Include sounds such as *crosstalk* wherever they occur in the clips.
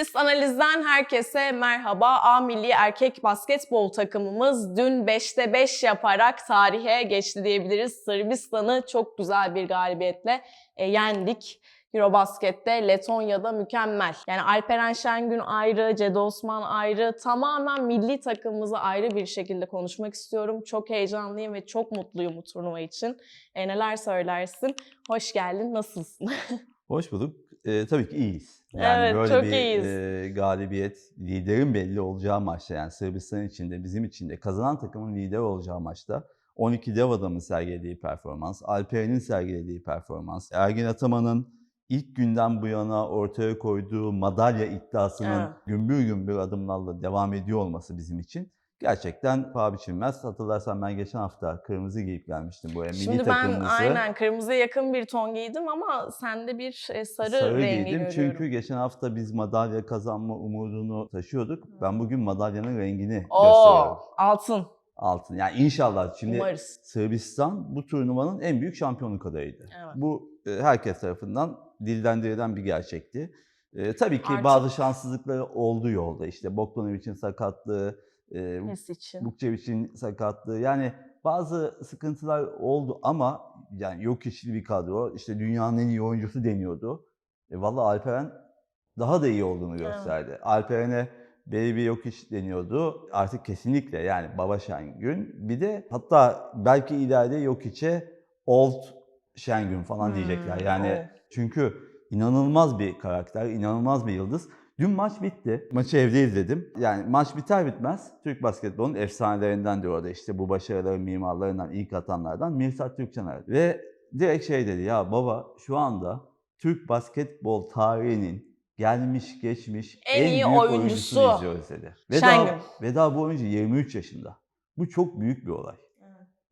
Asist Analiz'den herkese merhaba. A Milli Erkek Basketbol takımımız dün 5'te 5 yaparak tarihe geçti diyebiliriz. Sırbistan'ı çok güzel bir galibiyetle e, yendik. Eurobasket'te Letonya'da mükemmel. Yani Alperen Şengün ayrı, Cedi Osman ayrı. Tamamen milli takımımızı ayrı bir şekilde konuşmak istiyorum. Çok heyecanlıyım ve çok mutluyum bu turnuva için. E, neler söylersin? Hoş geldin, nasılsın? *laughs* Hoş bulduk. Ee, tabii ki iyiyiz. Yani Evet, böyle çok bir iyiyiz. e, galibiyet, liderin belli olacağı maçta yani Sırbistan için de bizim için de kazanan takımın lider olacağı maçta 12 dev adamın sergilediği performans, Alperen'in sergilediği performans, Ergin Ataman'ın ilk günden bu yana ortaya koyduğu madalya iddiasının Evet. gümbür gümbür adımlarla devam ediyor olması bizim için gerçekten paha biçilmez. Hatırlarsan ben geçen hafta kırmızı giyip gelmiştim buraya. Milli Şimdi ben aynen kırmızıya yakın bir ton giydim ama sende bir e, sarı, rengi giydim görüyorum. çünkü geçen hafta biz madalya kazanma umudunu taşıyorduk. Ben bugün madalyanın rengini Oo, gösteriyorum. altın. Altın. Yani inşallah şimdi Umarız. Sırbistan bu turnuvanın en büyük şampiyonluk adayıydı. Evet. Bu e, herkes tarafından dillendirilen bir gerçekti. E, tabii ki Artık- bazı şanssızlıkları oldu yolda. İşte Bogdanovic'in sakatlığı, e. Vukcevic'in sakatlığı yani bazı sıkıntılar oldu ama yani yok işli bir kadro. İşte dünyanın en iyi oyuncusu deniyordu. E, Valla Alperen daha da iyi olduğunu Evet. gösterdi. Alperen'e Baby yok iş deniyordu. Artık kesinlikle yani Baba Şengün. Bir de hatta belki ileride yok içe Old Şengün falan Hmm, diyecekler. Yani o. çünkü inanılmaz bir karakter, inanılmaz bir yıldız. Dün maç bitti. Maçı evde izledim. Yani maç biter bitmez Türk basketbolunun efsanelerinden de orada işte bu başarıların mimarlarından, ilk atanlardan Mirsat Türkçen aradı. Ve direkt şey dedi ya baba şu anda Türk basketbol tarihinin gelmiş geçmiş En en, iyi büyük oyuncusu. oyuncusunu izliyoruz dedi. Ve daha, ve daha bu oyuncu 23 yaşında. Bu çok büyük bir olay.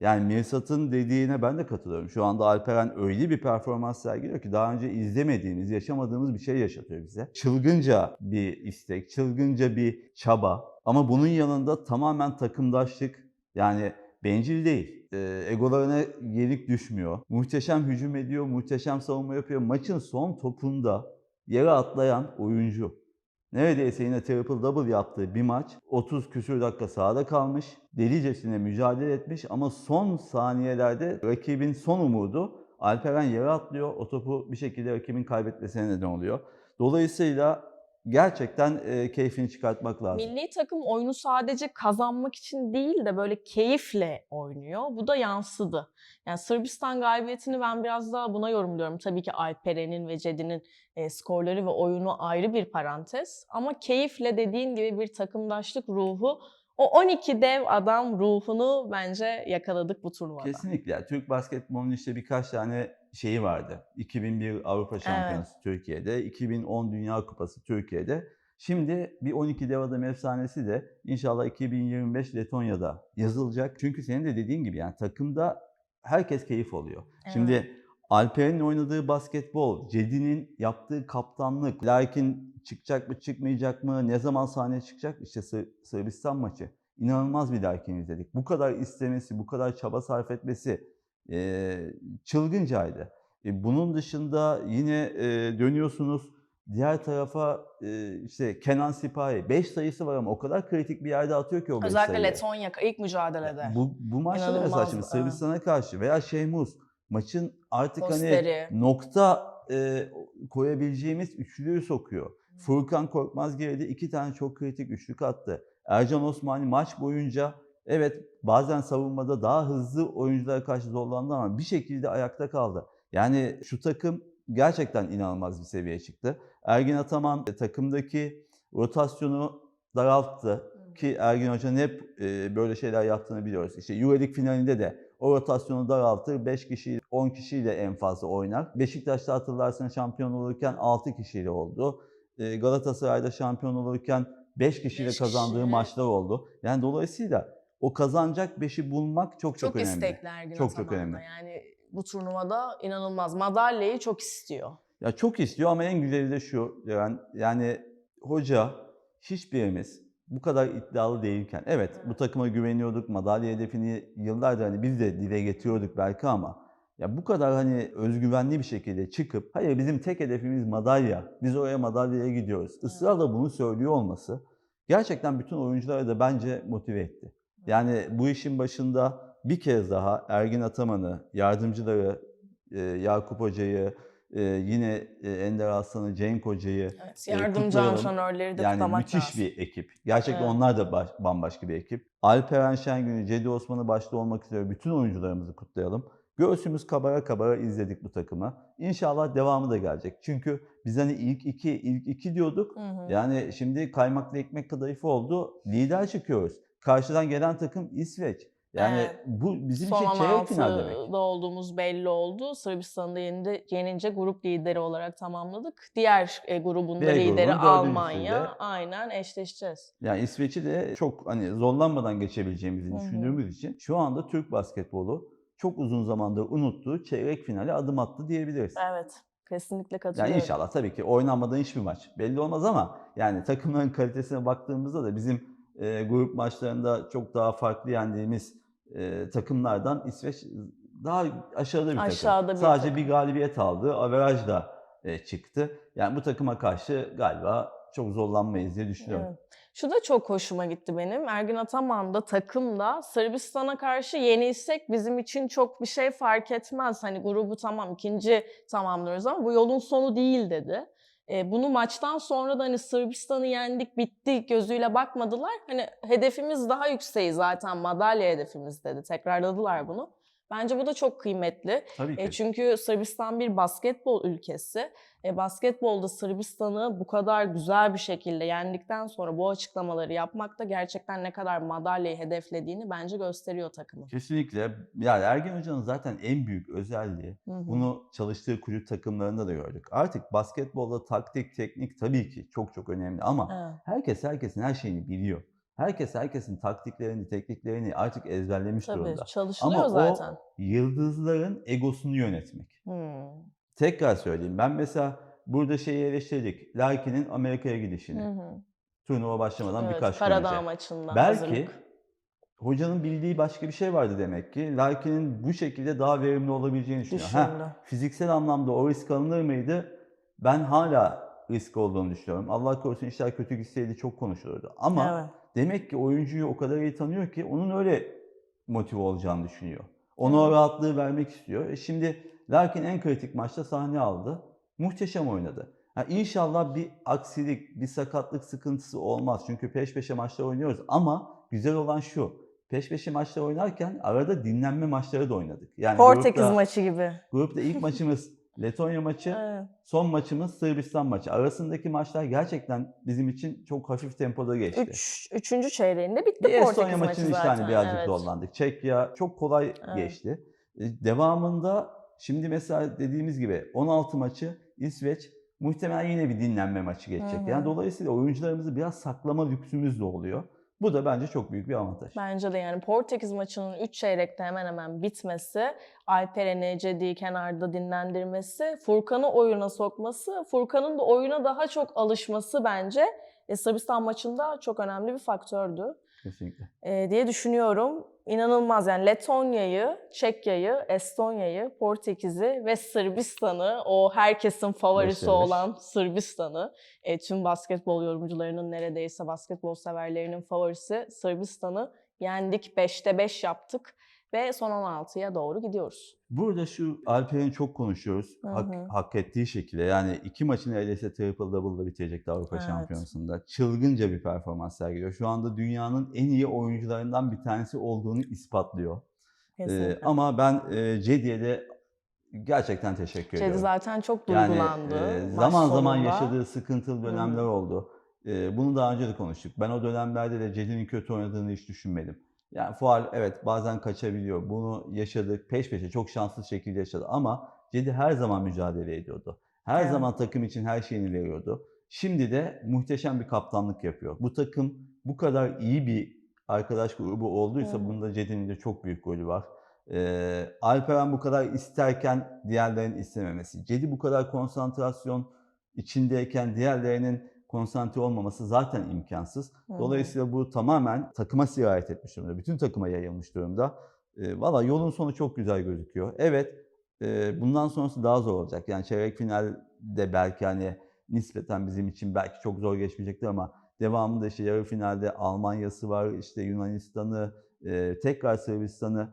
Yani Mirsat'ın dediğine ben de katılıyorum. Şu anda Alperen öyle bir performans sergiliyor ki daha önce izlemediğimiz, yaşamadığımız bir şey yaşatıyor bize. Çılgınca bir istek, çılgınca bir çaba. Ama bunun yanında tamamen takımdaşlık. Yani bencil değil. Ee, egolarına yenik düşmüyor. Muhteşem hücum ediyor, muhteşem savunma yapıyor. Maçın son topunda yere atlayan oyuncu. Neredeyse yine triple double yaptığı bir maç. 30 küsür dakika sahada kalmış. Delicesine mücadele etmiş ama son saniyelerde rakibin son umudu Alperen yere atlıyor. O topu bir şekilde rakibin kaybetmesine neden oluyor. Dolayısıyla gerçekten e, keyfini çıkartmak lazım. Milli takım oyunu sadece kazanmak için değil de böyle keyifle oynuyor. Bu da yansıdı. Yani Sırbistan galibiyetini ben biraz daha buna yorumluyorum. Tabii ki Alperen'in ve Cedi'nin e, skorları ve oyunu ayrı bir parantez. Ama keyifle dediğin gibi bir takımdaşlık ruhu, o 12 dev adam ruhunu bence yakaladık bu turnuvada. Kesinlikle. Yani Türk basketbolunun işte birkaç tane şeyi vardı. 2001 Avrupa Şampiyonası Türkiye'de, 2010 Dünya Kupası Türkiye'de. Şimdi bir 12 dev adam efsanesi de inşallah 2025 Letonya'da yazılacak. Çünkü senin de dediğin gibi yani takımda herkes keyif oluyor. Evet. Şimdi Alper'in oynadığı basketbol, Cedi'nin yaptığı kaptanlık, Larkin çıkacak mı çıkmayacak mı, ne zaman sahneye çıkacak? İşte Sır- Sırbistan maçı. İnanılmaz bir Larkin izledik. Bu kadar istemesi, bu kadar çaba sarf etmesi eee çılgıncaydı. E, bunun dışında yine e, dönüyorsunuz diğer tarafa e, işte Kenan Sipahi 5 sayısı var ama o kadar kritik bir yerde atıyor ki o 5 Özellikle sayıyı. Letonya ilk mücadelede. Bu, bu maçta da mesela şimdi. Sırbistan'a karşı veya Şehmuz maçın artık Posteri. hani nokta e, koyabileceğimiz üçlüyü sokuyor. Furkan Korkmaz girdi. iki tane çok kritik üçlük attı. Ercan Osmani maç boyunca evet bazen savunmada daha hızlı oyunculara karşı zorlandı ama bir şekilde ayakta kaldı. Yani şu takım gerçekten inanılmaz bir seviyeye çıktı. Ergin Ataman e, takımdaki rotasyonu daralttı ki Ergin Hoca'nın hep e, böyle şeyler yaptığını biliyoruz. İşte Euroleague finalinde de o rotasyonu daraltır. 5 kişi, 10 kişiyle en fazla oynar. Beşiktaş'ta hatırlarsın şampiyon olurken 6 kişiyle oldu. E, Galatasaray'da şampiyon olurken 5 kişiyle Beş kazandığı kişi. maçlar oldu. Yani dolayısıyla o kazanacak 5'i bulmak çok çok, çok, önemli. istekli Ergin Çok çok önemli. Yani bu turnuvada inanılmaz. Madalyayı çok istiyor. Ya çok istiyor ama en güzeli de şu. Yani, yani hoca hiçbirimiz bu kadar iddialı değilken evet bu takıma güveniyorduk. Madalya hedefini yıllardır hani biz de dile getiriyorduk belki ama Ya bu kadar hani özgüvenli bir şekilde çıkıp hayır bizim tek hedefimiz madalya. Biz oraya madalyaya gidiyoruz. Israrla bunu söylüyor olması gerçekten bütün oyuncuları da bence motive etti. Yani bu işin başında bir kez daha Ergin Ataman'ı, yardımcıları, e, Yakup Hoca'yı, e, yine e, Ender Aslan'ı, Cenk Hoca'yı Evet, e, yardımcı antrenörleri de Yani müthiş lazım. bir ekip. Gerçekten Evet. onlar da baş- bambaşka bir ekip. Alperen Şengün'ü, Cedi Osman'ı başta olmak üzere bütün oyuncularımızı kutlayalım. Göğsümüz kabara kabara izledik bu takımı. İnşallah devamı da gelecek. Çünkü biz hani ilk iki, ilk iki diyorduk. Hı hı. Yani şimdi kaymaklı ekmek kadayıfı oldu. Lider çıkıyoruz. Karşıdan gelen takım İsveç. Yani Evet. bu bizim Son için çeyrek final 16'da demek. olduğumuz belli oldu. Sırbistan'da yeninde, yenince grup lideri olarak tamamladık. Diğer e, grubun da lideri. Almanya. Aynen eşleşeceğiz. Yani İsveç'i de çok hani zorlanmadan geçebileceğimizi Hı hı. düşündüğümüz için şu anda Türk basketbolu çok uzun zamandır unuttuğu çeyrek finale adım attı diyebiliriz. Evet. Kesinlikle Yani katılıyorum. inşallah tabii ki oynanmadan hiçbir maç belli olmaz ama yani takımların kalitesine baktığımızda da bizim e, grup maçlarında çok daha farklı yendiğimiz e, takımlardan İsveç daha aşağıda bir takım. Aşağıda bir Sadece takım. bir galibiyet aldı. Averajla e, çıktı. Yani bu takıma karşı galiba çok zorlanmayız diye düşünüyorum. Evet. Şu da çok hoşuma gitti benim. Ergin Ataman da takımda Sırbistan'a karşı yenilsek bizim için çok bir şey fark etmez. Hani grubu tamam ikinci tamamlıyoruz ama bu yolun sonu değil dedi. Bunu maçtan sonra da hani Sırbistan'ı yendik bitti gözüyle bakmadılar. Hani hedefimiz daha yükseği zaten madalya hedefimiz dedi. Tekrarladılar bunu. Bence bu da çok kıymetli. Tabii ki. E, çünkü Sırbistan bir basketbol ülkesi. E, basketbolda Sırbistan'ı bu kadar güzel bir şekilde yendikten sonra bu açıklamaları yapmak da gerçekten ne kadar madalyayı hedeflediğini bence gösteriyor takımın. Kesinlikle. Yani Ergen Hoca'nın zaten en büyük özelliği Hı hı. Bunu çalıştığı kulüp takımlarında da gördük. Artık basketbolda taktik, teknik tabii ki çok çok önemli ama Evet. herkes herkesin her şeyini biliyor. Herkes herkesin taktiklerini, tekniklerini artık ezberlemiş Tabii durumda. çalışılıyor Ama zaten. o yıldızların egosunu yönetmek. Hmm. Tekrar söyleyeyim. Ben mesela burada şeyi eleştirdik. Larkin'in Amerika'ya gidişini. Hı hı. Turnuva başlamadan Evet, birkaç gün önce. maçında Belki hazırlık. hocanın bildiği başka bir şey vardı demek ki. Larkin'in bu şekilde daha verimli olabileceğini düşünüyor. Ha, fiziksel anlamda o risk alınır mıydı? Ben hala risk olduğunu düşünüyorum. Allah korusun işler kötü gitseydi çok konuşulurdu. Ama Evet. Demek ki oyuncuyu o kadar iyi tanıyor ki onun öyle motive olacağını düşünüyor. Ona o rahatlığı vermek istiyor. E şimdi Larkin en kritik maçta sahne aldı. Muhteşem oynadı. Ha inşallah bir aksilik, bir sakatlık sıkıntısı olmaz. Çünkü peş peşe maçlar oynuyoruz. Ama güzel olan şu. Peş peşe maçlar oynarken arada dinlenme maçları da oynadık. Yani Portekiz grupta- maçı gibi. Grupta ilk *laughs* maçımız Letonya maçı, Evet. son maçımız Sırbistan maçı. Arasındaki maçlar gerçekten bizim için çok hafif tempoda geçti. Üç, üçüncü çeyreğinde bitti Bir Portekiz Estonya maçı maçını işte zaten. hani birazcık evet. zorlandık. Çekya çok kolay Evet. geçti. E, Devamında şimdi mesela dediğimiz gibi 16 maçı İsveç muhtemelen yine bir dinlenme maçı geçecek. Hı hı. Yani dolayısıyla oyuncularımızı biraz saklama lüksümüz de oluyor. Bu da bence çok büyük bir avantaj. Bence de yani Portekiz maçının 3 çeyrekte hemen hemen bitmesi, Alperen'i, Cedi'yi kenarda dinlendirmesi, Furkan'ı oyuna sokması, Furkan'ın da oyuna daha çok alışması bence e, Sırbistan maçında çok önemli bir faktördü Kesinlikle. e, diye düşünüyorum. İnanılmaz yani Letonya'yı, Çekya'yı, Estonya'yı, Portekiz'i ve Sırbistan'ı, o herkesin favorisi Beşte beş. olan Sırbistan'ı, e, tüm basketbol yorumcularının neredeyse basketbol severlerinin favorisi Sırbistan'ı yendik. 5'te 5 yaptık ve son 16'ya doğru gidiyoruz. Burada şu Alper'in çok konuşuyoruz. Hı Hak, hı. hak ettiği şekilde. Yani iki maçı neredeyse triple double'la bitirecekti Avrupa Evet. Şampiyonası'nda. Çılgınca bir performans sergiliyor. Şu anda dünyanın en iyi oyuncularından bir tanesi olduğunu ispatlıyor. Ee, Kesinlikle. ama ben e, Cedi'ye de gerçekten teşekkür Cedi ediyorum. zaten çok Yani duygulandı. e, maç zaman zaman sonunda. yaşadığı sıkıntılı dönemler Hı. oldu. E, bunu daha önce de konuştuk. Ben o dönemlerde de Cedi'nin kötü oynadığını hiç düşünmedim. Yani faal evet bazen kaçabiliyor. Bunu yaşadık. Peş peşe çok şanslı şekilde yaşadı. Ama Cedi her zaman mücadele ediyordu. Her Evet. zaman takım için her şeyini veriyordu. Şimdi de muhteşem bir kaptanlık yapıyor. Bu takım bu kadar iyi bir arkadaş grubu olduysa hı. bunda Cedi'nin de çok büyük golü var. Ee, Alperen bu kadar isterken diğerlerinin istememesi. Cedi bu kadar konsantrasyon içindeyken diğerlerinin konsantre olmaması zaten imkansız. Dolayısıyla bu tamamen takıma sirayet etmiş durumda. Bütün takıma yayılmış durumda. Ee, Valla yolun sonu çok güzel gözüküyor. Evet Ee, bundan sonrası daha zor olacak. Yani çeyrek finalde belki hani nispeten bizim için belki çok zor geçmeyecektir ama devamında işte yarı finalde Almanya'sı var, işte Yunanistan'ı, e, tekrar Sırbistan'ı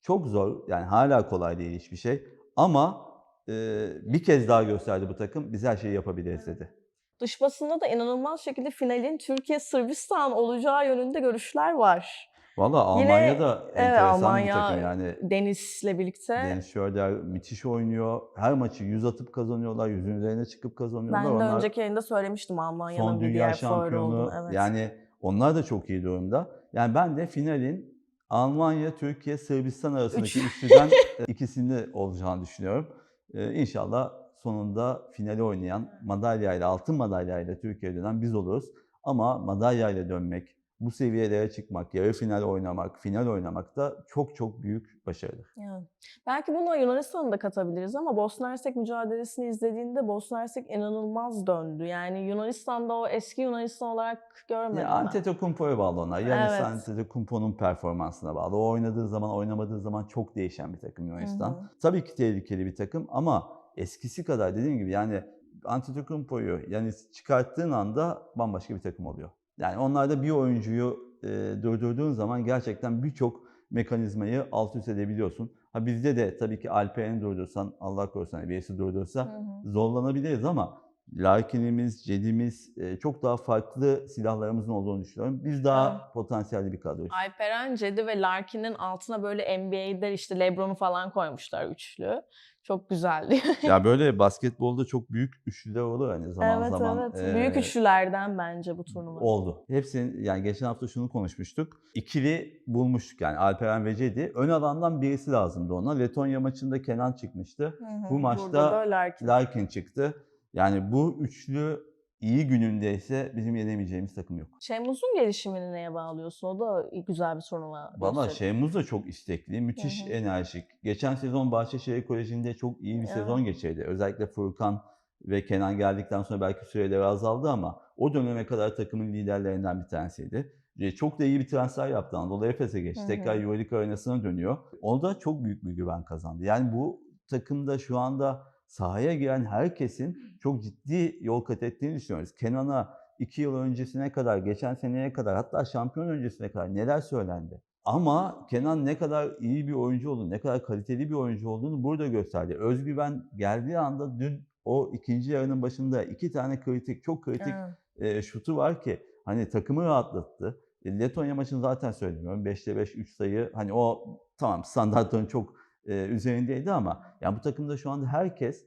çok zor. Yani hala kolay değil hiçbir şey. Ama e, bir kez daha gösterdi bu takım. Biz her şeyi yapabiliriz dedi. Dış basında da inanılmaz şekilde finalin Türkiye-Sırbistan olacağı yönünde görüşler var. Valla Yine, Almanya'da evet, enteresan Almanya bir takım yani. Deniz'le birlikte. Dennis Schroeder müthiş oynuyor. Her maçı 100 atıp kazanıyorlar. Yüzün üzerine çıkıp kazanıyorlar. Ben de Onlar önceki yayında söylemiştim Almanya'nın son bir dünya diğer şampiyonu. olduğunu. Evet. Yani onlar da çok iyi durumda. Yani ben de finalin Almanya, Türkiye, Sırbistan arasındaki Üç. üçlüden *laughs* ikisinde olacağını düşünüyorum. Ee, inşallah sonunda finali oynayan madalyayla, altın madalyayla Türkiye'ye dönen biz oluruz. Ama madalyayla dönmek, bu seviyelere çıkmak, yarı final oynamak, final oynamak da çok çok büyük başarıdır. Yani. Belki buna Yunanistan'ı da katabiliriz ama Bosna Hersek mücadelesini izlediğinde Bosna Hersek inanılmaz döndü. Yani Yunanistan'da o eski Yunanistan olarak görmedim Ya. Antetokounmpo'ya bağlı onlar. Yanis Evet. Antetokounmpo'nun performansına bağlı. O oynadığı zaman, oynamadığı zaman çok değişen bir takım Yunanistan. Hı hı. Tabii ki tehlikeli bir takım ama eskisi kadar dediğim gibi yani Antetokounmpo'yu Yanis çıkarttığın anda bambaşka bir takım oluyor. Yani onlarda bir oyuncuyu e, durdurduğun zaman gerçekten birçok mekanizmayı alt üst edebiliyorsun. Ha bizde de tabii ki Alperen'i durdursan, Allah korusun hani birisi durdursa Hı hı. zorlanabiliriz ama Larkin'imiz, Cedi'miz e, çok daha farklı silahlarımızın olduğunu düşünüyorum. Biz daha Evet. potansiyelli bir kadroyuz. Alperen, Cedi ve Larkin'in altına böyle NBA'de işte Lebron'u falan koymuşlar üçlü. Çok güzeldi. *laughs* ya böyle basketbolda çok büyük üçlüler olur hani zaman evet zaman. evet. Büyük e, üçlülerden bence bu turnuva. Oldu. Hepsinin yani geçen hafta şunu konuşmuştuk. İkili bulmuştuk yani Alperen ve Cedi. Ön alandan birisi lazımdı ona. Letonya maçında Kenan çıkmıştı. Hı hı. Bu maçta Larkin. Larkin çıktı. Yani bu üçlü iyi günündeyse bizim yenemeyeceğimiz takım yok. Şemuz'un gelişimini neye bağlıyorsun? O da güzel bir turnuva. Valla gösterdi. Şemuz da çok istekli, müthiş Hı hı. enerjik. Geçen sezon Bahçeşehir Koleji'nde çok iyi bir Evet. sezon geçirdi. Özellikle Furkan ve Kenan geldikten sonra belki süreleri azaldı ama o döneme kadar takımın liderlerinden bir tanesiydi. Çok da iyi bir transfer yaptı. Anadolu Efes'e geçti. Hı hı. Tekrar Euroleague arenasına dönüyor. O da çok büyük bir güven kazandı. Yani bu takımda şu anda sahaya giren herkesin çok ciddi yol kat ettiğini düşünüyoruz. Kenan'a iki yıl öncesine kadar, geçen seneye kadar hatta şampiyon öncesine kadar neler söylendi. Ama Kenan ne kadar iyi bir oyuncu olduğunu, ne kadar kaliteli bir oyuncu olduğunu burada gösterdi. Özgüven geldiği anda dün o ikinci yarının başında iki tane kritik, çok kritik Evet. e, şutu var ki hani takımı rahatlattı. E, Letonya maçını zaten söylemiyorum. 5'te 5 3 sayı hani o tamam standartların çok e, üzerindeydi ama yani bu takımda şu anda herkes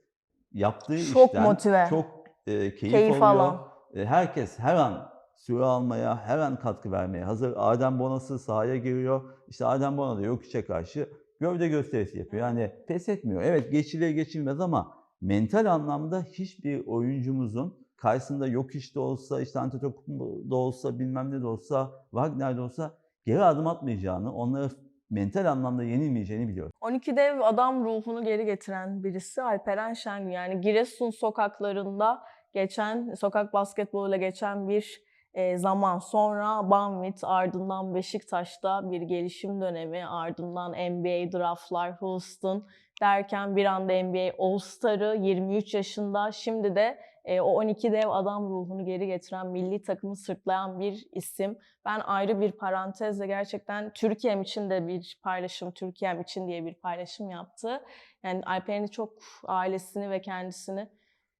yaptığı Çok işten motive. çok e, keyif, Keyif alıyor. alan. E, herkes her an süre almaya, her an katkı vermeye hazır. Adem Bonası sahaya giriyor. İşte Adem Bona da Jokic'e karşı gövde gösterisi yapıyor. Yani pes etmiyor. Evet geçilir geçilmez ama mental anlamda hiçbir oyuncumuzun karşısında yok işte olsa, işte Antetokounmpo'da olsa, bilmem ne de olsa, Wagner'de olsa geri adım atmayacağını, onları mental anlamda yenilmeyeceğini biliyor. 12 dev adam ruhunu geri getiren birisi Alperen Şengün. Yani Giresun sokaklarında geçen, sokak basketboluyla geçen bir e, zaman sonra Banvit, ardından Beşiktaş'ta bir gelişim dönemi, ardından NBA draftlar, Houston derken bir anda NBA All-Star'ı 23 yaşında, şimdi de e, o 12 dev adam ruhunu geri getiren, milli takımı sırtlayan bir isim. Ben ayrı bir parantezle gerçekten Türkiye'm için de bir paylaşım, Türkiye'm için diye bir paylaşım yaptı. Yani Alperen'i çok, ailesini ve kendisini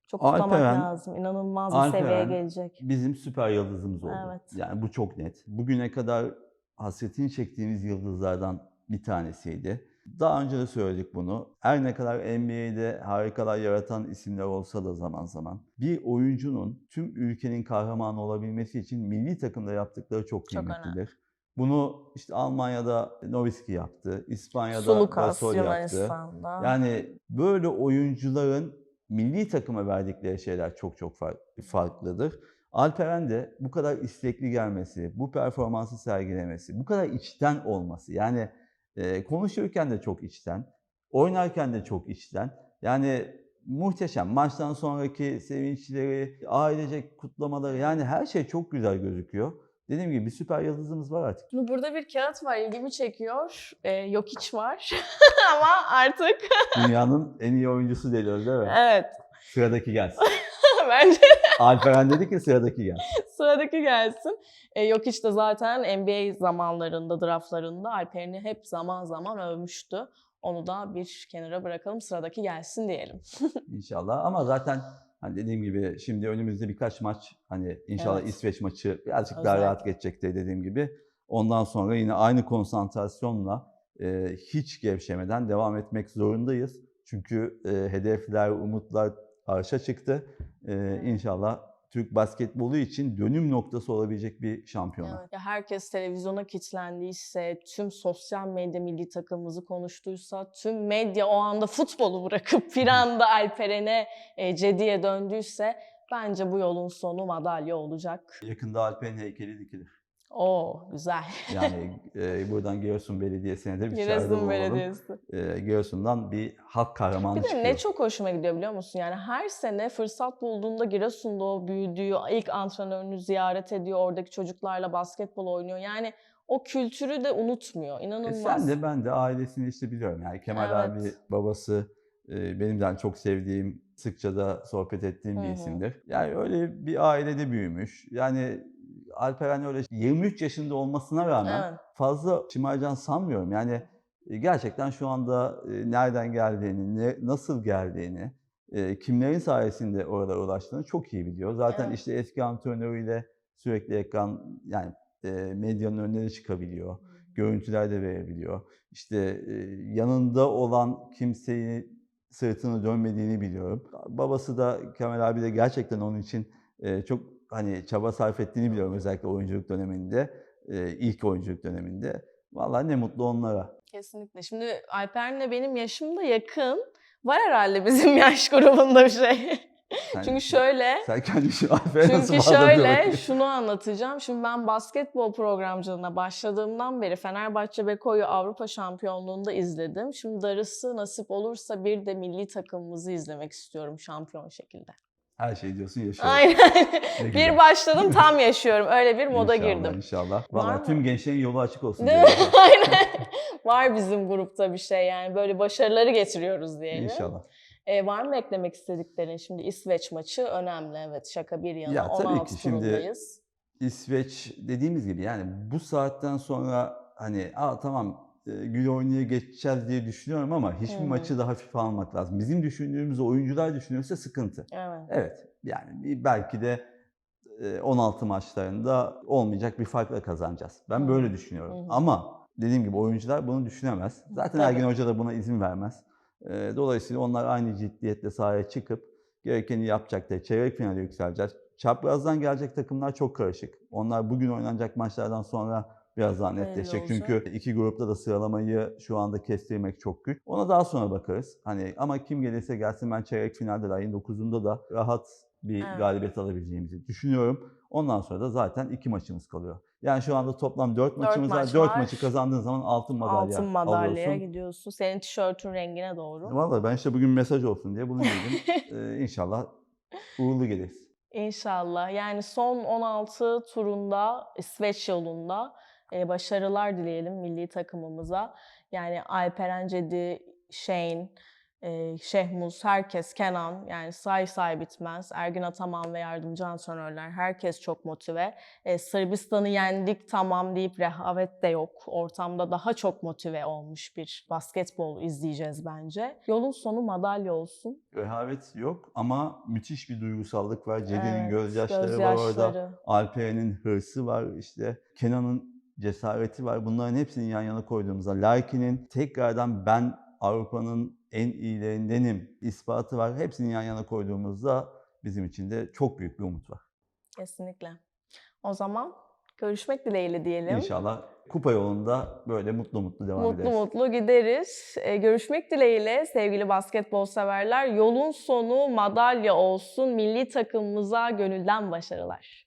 çok kutlamak Alperen- lazım. İnanılmaz bir seviyeye Alperen gelecek. bizim süper yıldızımız oldu. Evet. Yani bu çok net. Bugüne kadar hasretini çektiğimiz yıldızlardan bir tanesiydi. Daha önce de söyledik bunu. Her ne kadar NBA'de harikalar yaratan isimler olsa da zaman zaman bir oyuncunun tüm ülkenin kahramanı olabilmesi için milli takımda yaptıkları çok Çok kıymetlidir. Bunu işte Almanya'da Nowitzki yaptı, İspanya'da Gasol yaptı. Yani böyle oyuncuların milli takıma verdikleri şeyler çok çok far- farklıdır. Alperen de bu kadar istekli gelmesi, bu performansı sergilemesi, bu kadar içten olması. Yani e, konuşurken de çok içten, oynarken de çok içten. Yani muhteşem. Maçtan sonraki sevinçleri, ailecek kutlamaları yani her şey çok güzel gözüküyor. Dediğim gibi bir süper yıldızımız var artık. Şimdi burada bir kağıt var ilgimi çekiyor. Ee, yok hiç var *laughs* ama artık Dünyanın en iyi oyuncusu deniyoruz değil mi? evet Sıradaki gelsin. *laughs* *laughs* bence Alperen dedi ki sıradaki gelsin. sıradaki gelsin. Ee, yok de zaten NBA zamanlarında draftlarında Alper'ini hep zaman zaman övmüştü. Onu da bir kenara bırakalım sıradaki gelsin diyelim. *laughs* İnşallah ama zaten hani dediğim gibi şimdi önümüzde birkaç maç hani inşallah Evet. İsveç maçı birazcık daha Özellikle. rahat geçecektir dediğim gibi. Ondan sonra yine aynı konsantrasyonla e, hiç gevşemeden devam etmek zorundayız. Çünkü e, hedefler, umutlar arşa çıktı. E, inşallah Türk basketbolu için dönüm noktası olabilecek bir şampiyona. Evet. Herkes televizyona kilitlendiyse, tüm sosyal medya milli takımımızı konuştuysa, tüm medya o anda futbolu bırakıp bir anda Alperen'e, e, Cedi'ye döndüyse bence bu yolun sonu madalya olacak. Yakında Alper'in heykeli dikilir. Oo güzel. *laughs* Yani e, buradan Giresun Belediyesi'ne de bir çağrıda Giresun bulunalım. Belediyesi. E, Giresun'dan bir halk kahramanı Bir de çıkıyor. ne çok hoşuma gidiyor biliyor musun? Yani her sene fırsat bulduğunda Giresun'da o büyüdüğü ilk antrenörünü ziyaret ediyor. Oradaki çocuklarla basketbol oynuyor. Yani o kültürü de unutmuyor. E İnanılmaz. sen de ben de ailesini işte biliyorum. Yani Kemal Evet. abi babası e, benim de hani çok sevdiğim, sıkça da sohbet ettiğim bir Hı hı. isimdir. Yani öyle bir ailede büyümüş. Yani Alperen öyle 23 yaşında olmasına rağmen Evet. fazla şımarcan sanmıyorum. Yani e, gerçekten şu anda e, nereden geldiğini, ne, nasıl geldiğini, e, kimlerin sayesinde oralara ulaştığını çok iyi biliyor. Zaten Evet. işte eski antrenörüyle sürekli ekran yani medyanın önüne çıkabiliyor. Görüntüler de verebiliyor. İşte yanında olan kimseyi sırtını dönmediğini biliyorum. Babası da Kemal abi de gerçekten onun için çok hani çaba sarf ettiğini biliyorum özellikle oyunculuk döneminde, e, ilk oyunculuk döneminde. Vallahi ne mutlu onlara. Kesinlikle. Şimdi Alper'le benim yaşım da yakın. Var herhalde bizim *laughs* yaş grubunda bir şey. Sen- Çünkü şöyle, Sen kendi çünkü şöyle şunu anlatacağım. Şimdi ben basketbol programcılığına başladığımdan beri Fenerbahçe Beko'yu Avrupa Şampiyonluğu'nda izledim. Şimdi darısı nasip olursa bir de milli takımımızı izlemek istiyorum şampiyon şekilde. Her şey diyorsun yaşıyorum. Aynen. Bir başladım tam *laughs* yaşıyorum. Öyle bir moda İnşallah, girdim. İnşallah. Mı? tüm gençlerin yolu açık olsun Değil mi? *laughs* Aynen. Var bizim grupta bir şey yani böyle başarıları getiriyoruz diyelim. İnşallah. E, var mı eklemek istediklerin? Şimdi İsveç maçı önemli evet şaka bir yana. Ya tabii 16 ki şimdi- turundayız. İsveç dediğimiz gibi yani bu saatten sonra hani Aa, tamam e, gül oynaya geçeceğiz diye düşünüyorum ama hiçbir hı. maçı da hafife almak lazım. Bizim düşündüğümüz oyuncular düşünüyorsa sıkıntı. Evet. Evet yani belki de e, 16 maçlarında olmayacak bir farkla kazanacağız. Ben Hı. böyle düşünüyorum. Hı. Ama dediğim gibi oyuncular bunu düşünemez. Zaten Ergin Tabii. Hoca da buna izin vermez. E, Dolayısıyla onlar aynı ciddiyetle sahaya çıkıp gerekeni yapacaktır. Çeyrek finale yükseleceğiz. Çaprazdan gelecek takımlar çok karışık. Onlar bugün oynanacak maçlardan sonra biraz daha Belli netleşecek. olacak. Çünkü iki grupta da sıralamayı şu anda kestirmek çok güç. Ona daha sonra bakarız. Hani ama kim gelirse gelsin ben çeyrek finalde de ayın 9'unda da rahat bir Evet. galibiyet alabileceğimizi düşünüyorum. Ondan sonra da zaten iki maçımız kalıyor. Yani şu anda toplam 4 maçımız var. maç 4 var. maçı kazandığın zaman altın madalya Altın madalyaya alıyorsun. gidiyorsun. Senin tişörtün rengine doğru. Vallahi ben işte bugün mesaj olsun diye bunu *laughs* dedim. ee, inşallah uğurlu geliriz. İnşallah. Yani son 16 turunda İsveç yolunda e, başarılar dileyelim milli takımımıza. Yani Alperen Cedi, Shane, e, Şehmuz, herkes, Kenan yani say say bitmez. Ergin Ataman ve yardımcı antrenörler herkes çok motive. E, Sırbistan'ı yendik tamam deyip rehavet de yok. Ortamda daha çok motive olmuş bir basketbol izleyeceğiz bence. Yolun sonu madalya olsun. Rehavet yok ama müthiş bir duygusallık var. Cedi'nin Evet, gözyaşları, var orada. gözyaşları. Alperen'in hırsı var. işte Kenan'ın cesareti var. Bunların hepsini yan yana koyduğumuzda Larkin'in tekrardan ben Avrupa'nın en iyilerindenim ispatı var. Hepsini yan yana koyduğumuzda bizim için de çok büyük bir umut var. Kesinlikle. O zaman görüşmek dileğiyle diyelim. İnşallah kupa yolunda böyle mutlu mutlu devam Mutlu ederiz. mutlu gideriz. Ee, görüşmek dileğiyle sevgili basketbol severler. Yolun sonu madalya olsun. Milli takımımıza gönülden başarılar.